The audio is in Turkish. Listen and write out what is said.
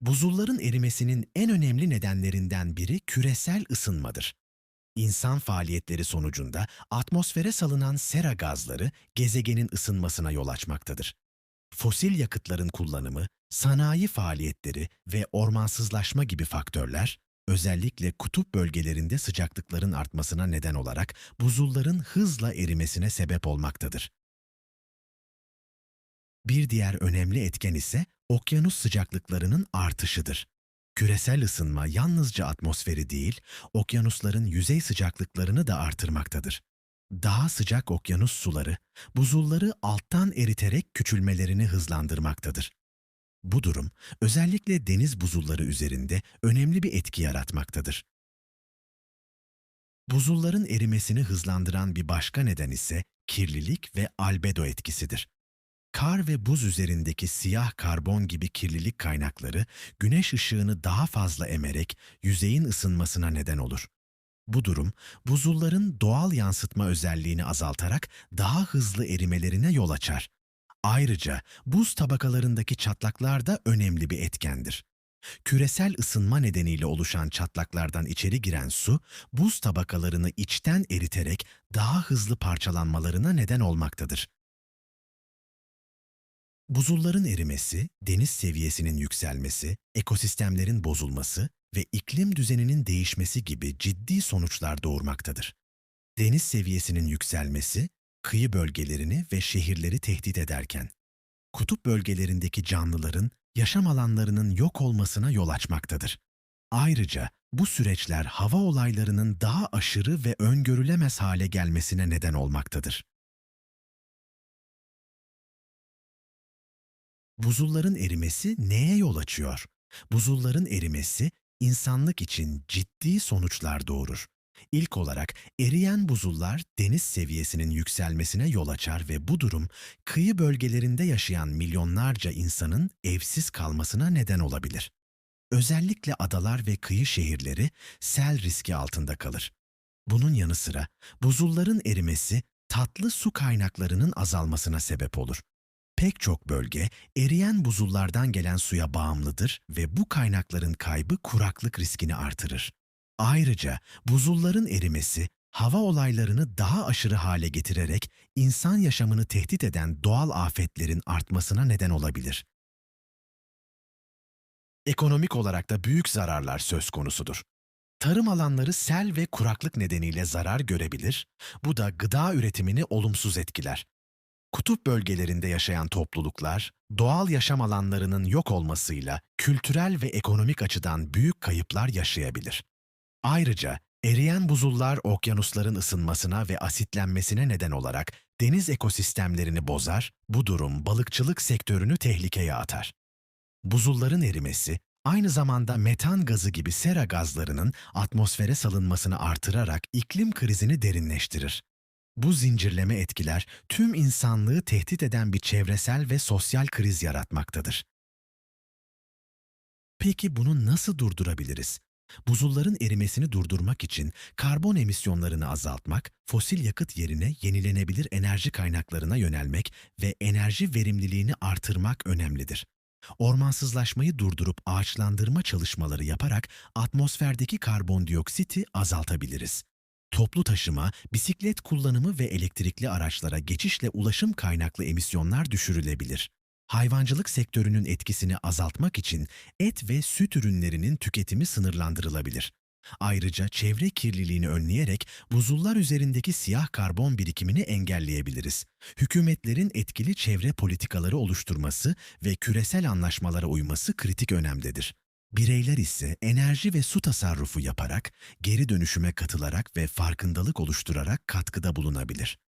Buzulların erimesinin en önemli nedenlerinden biri küresel ısınmadır. İnsan faaliyetleri sonucunda atmosfere salınan sera gazları gezegenin ısınmasına yol açmaktadır. Fosil yakıtların kullanımı, sanayi faaliyetleri ve ormansızlaşma gibi faktörler, özellikle kutup bölgelerinde sıcaklıkların artmasına neden olarak buzulların hızla erimesine sebep olmaktadır. Bir diğer önemli etken ise okyanus sıcaklıklarının artışıdır. Küresel ısınma yalnızca atmosferi değil, okyanusların yüzey sıcaklıklarını da artırmaktadır. Daha sıcak okyanus suları, buzulları alttan eriterek küçülmelerini hızlandırmaktadır. Bu durum, özellikle deniz buzulları üzerinde önemli bir etki yaratmaktadır. Buzulların erimesini hızlandıran bir başka neden ise kirlilik ve albedo etkisidir. Kar ve buz üzerindeki siyah karbon gibi kirlilik kaynakları güneş ışığını daha fazla emerek yüzeyin ısınmasına neden olur. Bu durum buzulların doğal yansıtma özelliğini azaltarak daha hızlı erimelerine yol açar. Ayrıca buz tabakalarındaki çatlaklar da önemli bir etkendir. Küresel ısınma nedeniyle oluşan çatlaklardan içeri giren su, buz tabakalarını içten eriterek daha hızlı parçalanmalarına neden olmaktadır. Buzulların erimesi, deniz seviyesinin yükselmesi, ekosistemlerin bozulması ve iklim düzeninin değişmesi gibi ciddi sonuçlar doğurmaktadır. Deniz seviyesinin yükselmesi, kıyı bölgelerini ve şehirleri tehdit ederken, kutup bölgelerindeki canlıların yaşam alanlarının yok olmasına yol açmaktadır. Ayrıca bu süreçler hava olaylarının daha aşırı ve öngörülemez hale gelmesine neden olmaktadır. Buzulların erimesi neye yol açıyor? Buzulların erimesi insanlık için ciddi sonuçlar doğurur. İlk olarak eriyen buzullar deniz seviyesinin yükselmesine yol açar ve bu durum kıyı bölgelerinde yaşayan milyonlarca insanın evsiz kalmasına neden olabilir. Özellikle adalar ve kıyı şehirleri sel riski altında kalır. Bunun yanı sıra buzulların erimesi tatlı su kaynaklarının azalmasına sebep olur. Pek çok bölge eriyen buzullardan gelen suya bağımlıdır ve bu kaynakların kaybı kuraklık riskini artırır. Ayrıca buzulların erimesi hava olaylarını daha aşırı hale getirerek insan yaşamını tehdit eden doğal afetlerin artmasına neden olabilir. Ekonomik olarak da büyük zararlar söz konusudur. Tarım alanları sel ve kuraklık nedeniyle zarar görebilir, bu da gıda üretimini olumsuz etkiler. Kutup bölgelerinde yaşayan topluluklar, doğal yaşam alanlarının yok olmasıyla kültürel ve ekonomik açıdan büyük kayıplar yaşayabilir. Ayrıca eriyen buzullar okyanusların ısınmasına ve asitlenmesine neden olarak deniz ekosistemlerini bozar, bu durum balıkçılık sektörünü tehlikeye atar. Buzulların erimesi, aynı zamanda metan gazı gibi sera gazlarının atmosfere salınmasını artırarak iklim krizini derinleştirir. Bu zincirleme etkiler tüm insanlığı tehdit eden bir çevresel ve sosyal kriz yaratmaktadır. Peki bunu nasıl durdurabiliriz? Buzulların erimesini durdurmak için karbon emisyonlarını azaltmak, fosil yakıt yerine yenilenebilir enerji kaynaklarına yönelmek ve enerji verimliliğini artırmak önemlidir. Ormansızlaşmayı durdurup ağaçlandırma çalışmaları yaparak atmosferdeki karbondioksiti azaltabiliriz. Toplu taşıma, bisiklet kullanımı ve elektrikli araçlara geçişle ulaşım kaynaklı emisyonlar düşürülebilir. Hayvancılık sektörünün etkisini azaltmak için et ve süt ürünlerinin tüketimi sınırlandırılabilir. Ayrıca çevre kirliliğini önleyerek buzullar üzerindeki siyah karbon birikimini engelleyebiliriz. Hükümetlerin etkili çevre politikaları oluşturması ve küresel anlaşmalara uyması kritik önemdedir. Bireyler ise enerji ve su tasarrufu yaparak, geri dönüşüme katılarak ve farkındalık oluşturarak katkıda bulunabilir.